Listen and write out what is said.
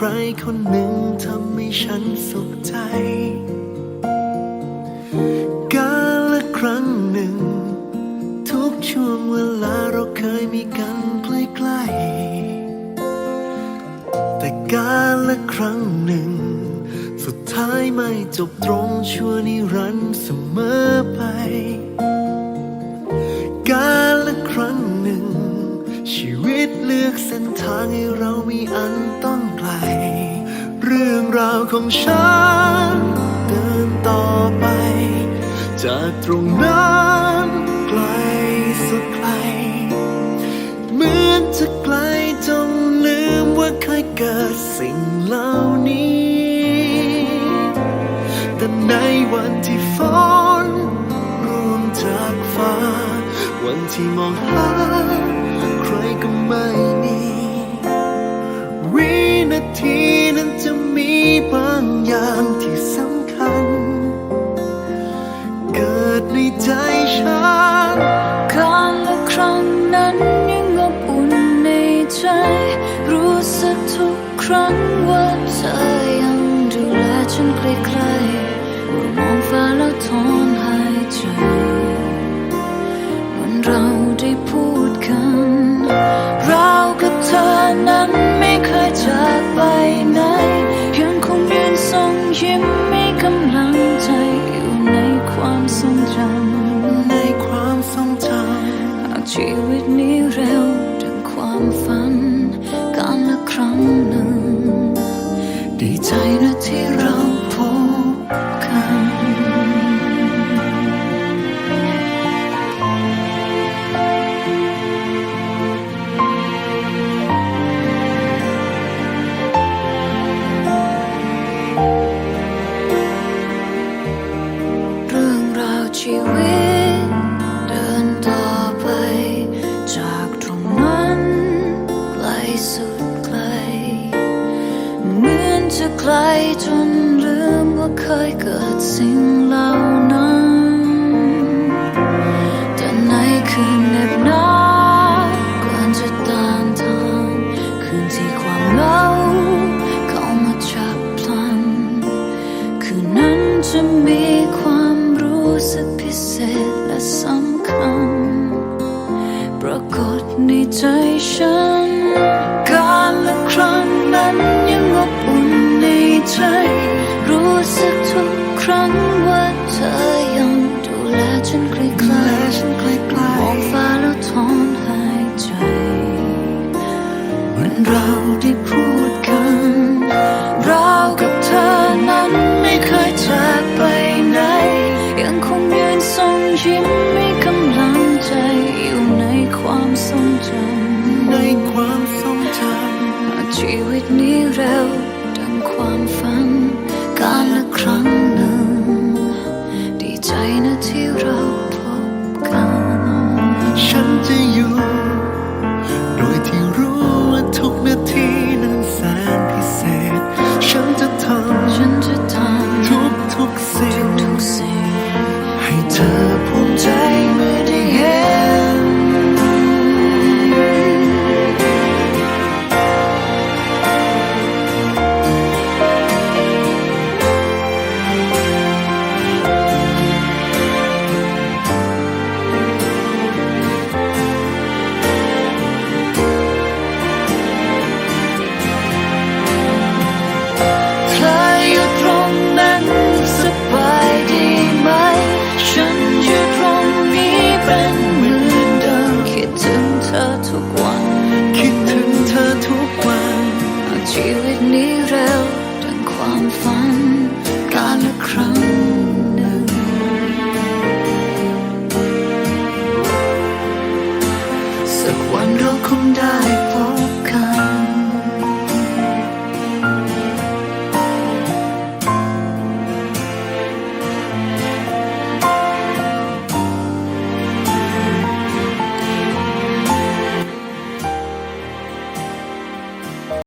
ใครคนหนึ่งทำให้ฉันสุขใจ กาละครั้งหนึ่ง ทุกช่วงเวลาเราเคยมีกันใกล้ๆแต่กาละครั้งหนึ่ง สุดท้ายไม่จบตรงชั่วนิรันดร์เสมอไป กาละครั้งหนึ่ง ชีวิตเลือกเส้นทางให้เรามีอันต้อง เรื่องราวของฉันเดินต่อไป จากตรงนั้นไกลสุดไกล เหมือนจะไกลจนลืมว่าเคยเกิดสิ่งเหล่านี้ แต่ในวันที่ฝนร่วงจากฟ้า วันที่มองหาใครก็ไม่ นั้นยังอบอุ่นในใจ รู้สึกทุกครั้งว่าเธอยังดูแลฉันใกล้ๆเมื่อมองฟ้าแล้วถอนหายใจเหมือนเราได้พูดกัน เรากับเธอนั้นไม่เคยจากไปไหนยังคงยืนส่งยิ้ม จะไกลจนลืมว่าเคยเกิดสิ่งเหล่านั้นแต่ในคืนเน็บหนาวก่อนจะตานทานคืนที่ความเหงาเข้ามาจับพลัน คืนนั้นจะมีความรู้สึกพิเศษและสำคัญ ปรากฏในใจฉัน ชีวิตนี้เร็วดังความฝันการละครั้งหนึ่ง ดีใจนะที่เรา คงได้พบ